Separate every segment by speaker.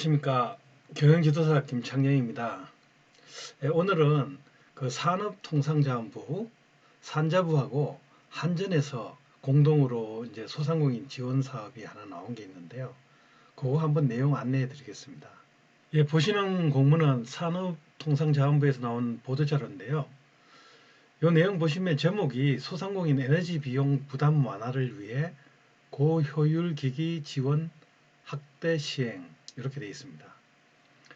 Speaker 1: 안녕하십니까 경영지도사 김창영입니다. 예, 오늘은 그 산업통상자원부 산자부하고 한전에서 공동으로 이제 소상공인 지원 사업이 하나 나온 게 있는데요. 그거 한번 내용 안내해 드리겠습니다. 예, 보시는 공문은 산업통상자원부에서 나온 보도자료인데요. 이 내용 보시면 제목이 소상공인 에너지 비용 부담 완화를 위해 고효율 기기 지원 확대 시행 이렇게 되어 있습니다.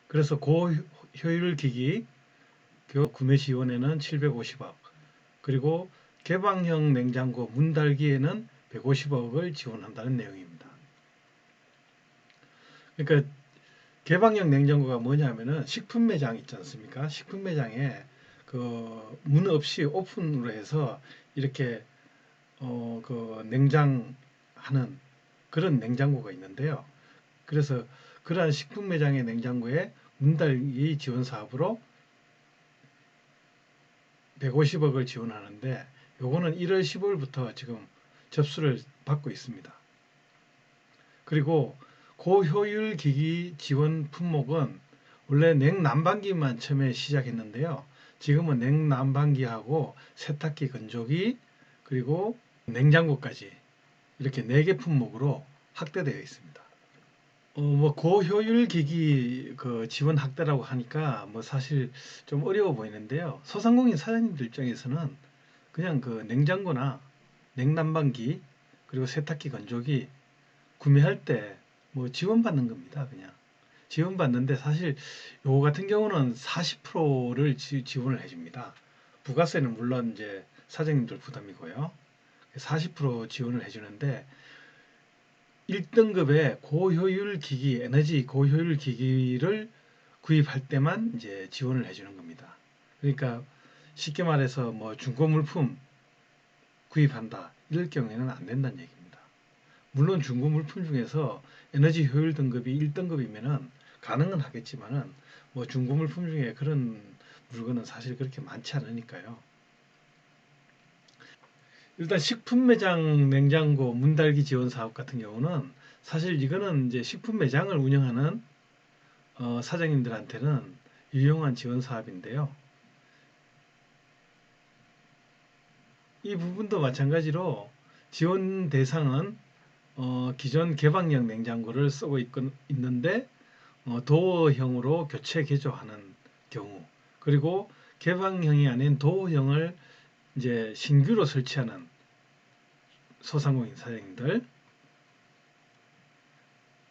Speaker 1: 그래서 고효율 기기 교 구매 지원에는 750억 그리고 개방형 냉장고 문 달기에는 150억을 지원한다는 내용입니다. 그러니까 개방형 냉장고가 뭐냐면은 식품 매장 있지 않습니까? 식품 매장에 그 문 없이 오픈으로 해서 이렇게 어 그 냉장하는 그런 냉장고가 있는데요. 그래서 그러한 식품 매장의 냉장고에 문달기 지원 사업으로 150억을 지원하는데 요거는 1월 15일부터 지금 접수를 받고 있습니다. 그리고 고효율 기기 지원 품목은 원래 냉난방기만 처음에 시작했는데요. 지금은 냉난방기하고 세탁기 건조기 그리고 냉장고까지 이렇게 4개 품목으로 확대되어 있습니다. 어, 뭐 고효율 기기 그 지원 확대라고 하니까 뭐 사실 좀 어려워 보이는데요. 소상공인 사장님들 입장에서는 그냥 그 냉장고나 냉난방기 그리고 세탁기 건조기 구매할 때 뭐 지원받는 겁니다. 그냥 지원받는데 사실 요거 같은 경우는 40%를 지, 지원을 해줍니다. 부가세는 물론 이제 사장님들 부담이고요. 40% 지원을 해주는데 1등급의 고효율 기기, 에너지 고효율 기기를 구입할 때만 이제 지원을 해주는 겁니다. 그러니까 쉽게 말해서 뭐 중고 물품 구입한다 이럴 경우에는 안 된다는 얘기입니다. 물론 중고 물품 중에서 에너지 효율 등급이 1등급이면은 가능은 하겠지만은 뭐 중고 물품 중에 그런 물건은 사실 그렇게 많지 않으니까요. 일단 식품 매장 냉장고 문 달기 지원 사업 같은 경우는 사실 이거는 이제 식품 매장을 운영하는 어, 사장님들한테는 유용한 지원 사업인데요. 이 부분도 마찬가지로 지원 대상은 어, 기존 개방형 냉장고를 쓰고 있건, 있는데 어, 도어형으로 교체 개조하는 경우 그리고 개방형이 아닌 도어형을 이제 신규로 설치하는 소상공인 사장님들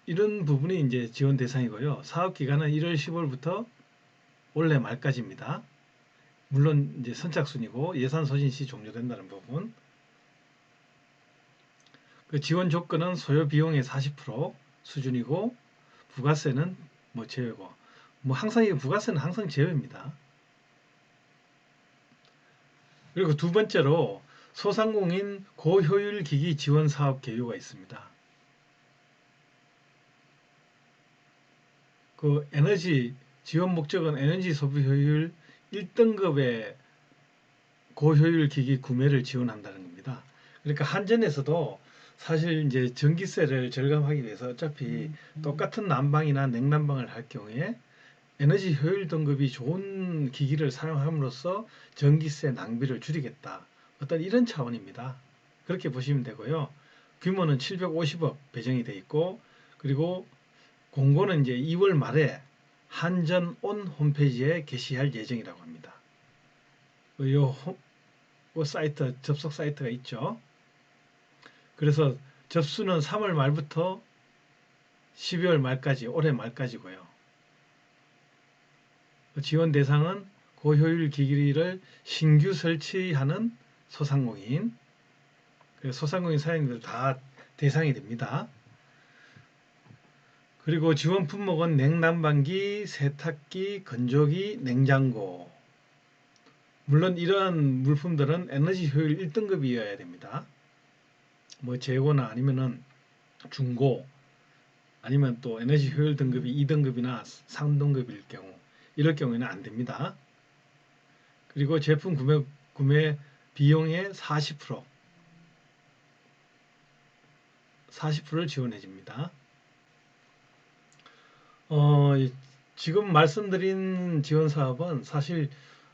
Speaker 1: 이런 부분이 이제 지원 대상이고요. 사업 기간은 1월 10월부터 올해 말까지입니다. 물론 이제 선착순이고 예산 소진 시 종료된다는 부분. 그 지원 조건은 소요 비용의 40% 수준이고 부가세는 뭐 제외고 뭐 항상 이 부가세는 항상 제외입니다. 그리고 두 번째로 소상공인 고효율 기기 지원 사업 개요가 있습니다. 그 에너지 지원 목적은 에너지 소비 효율 1등급의 고효율 기기 구매를 지원한다는 겁니다. 그러니까 한전에서도 사실 이제 전기세를 절감하기 위해서 어차피 똑같은 난방이나 냉난방을 할 경우에 에너지 효율 등급이 좋은 기기를 사용함으로써 전기세 낭비를 줄이겠다. 어떤 이런 차원입니다. 그렇게 보시면 되고요. 규모는 750억 배정이 돼 있고 그리고 공고는 이제 2월 말에 한전 온 홈페이지에 게시할 예정이라고 합니다. 그 요, 요 사이트 접속 사이트가 있죠. 그래서 접수는 3월 말부터 12월 말까지 올해 말까지고요. 지원 대상은 고효율 기기를 신규 설치하는 소상공인 소상공인 사장님들 다 대상이 됩니다. 그리고 지원 품목은 냉난방기, 세탁기, 건조기, 냉장고. 물론 이러한 물품들은 에너지 효율 1등급이어야 됩니다. 뭐 재고나 아니면은 중고 아니면 또 에너지 효율 등급이 2등급이나 3등급일 경우 이럴 경우에는 안 됩니다. 그리고 제품 구매 구매 비용의 40% 40%를 지원해 줍니다. 어, 이- 지금 말씀드린 지원 사업은 사실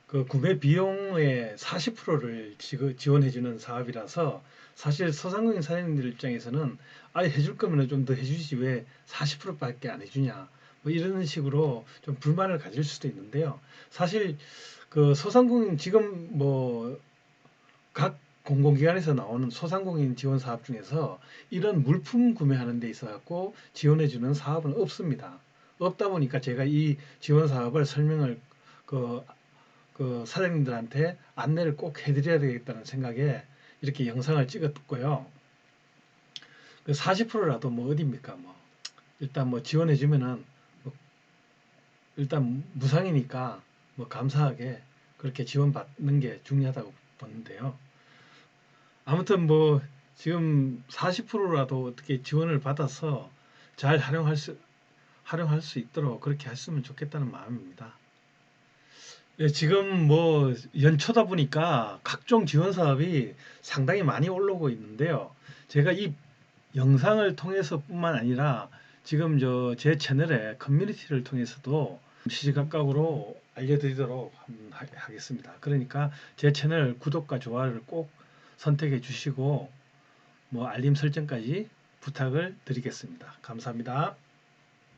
Speaker 1: 그 구매 비용의 40%를 지원해 주는 사업이라서 사실 소상공인 사장님들 입장에서는 아예 해줄 거면 좀 더 해주지 왜 40%밖에 안 해주냐 뭐 이런 식으로 좀 불만을 가질 수도 있는데요. 사실 그 소상공인 지금 뭐 각 공공기관에서 나오는 소상공인 지원 사업 중에서 이런 물품 구매하는 데 있어 갖고 지원해 주는 사업은 없습니다. 없다 보니까 제가 이 지원 사업을 설명을 그, 그 사장님들한테 안내를 꼭 해드려야 되겠다는 생각에 이렇게 영상을 찍었고요. 그 40%라도 뭐 어딥니까 뭐 일단 뭐 지원해 주면은 뭐 일단 무상이니까 뭐 감사하게 그렇게 지원받는 게 중요하다고 보는데요. 아무튼 뭐 지금 40%라도 어떻게 지원을 받아서 잘 활용할 수 활용할 수 있도록 그렇게 했으면 좋겠다는 마음입니다. 예, 지금 뭐 연초다 보니까 각종 지원 사업이 상당히 많이 올라오고 있는데요. 제가 이 영상을 통해서뿐만 아니라 지금 저 제 채널의 커뮤니티를 통해서도 시시각각으로 알려드리도록 하겠습니다. 그러니까 제 채널 구독과 좋아요를 꼭 선택해 주시고 뭐 알림 설정까지 부탁을 드리겠습니다. 감사합니다.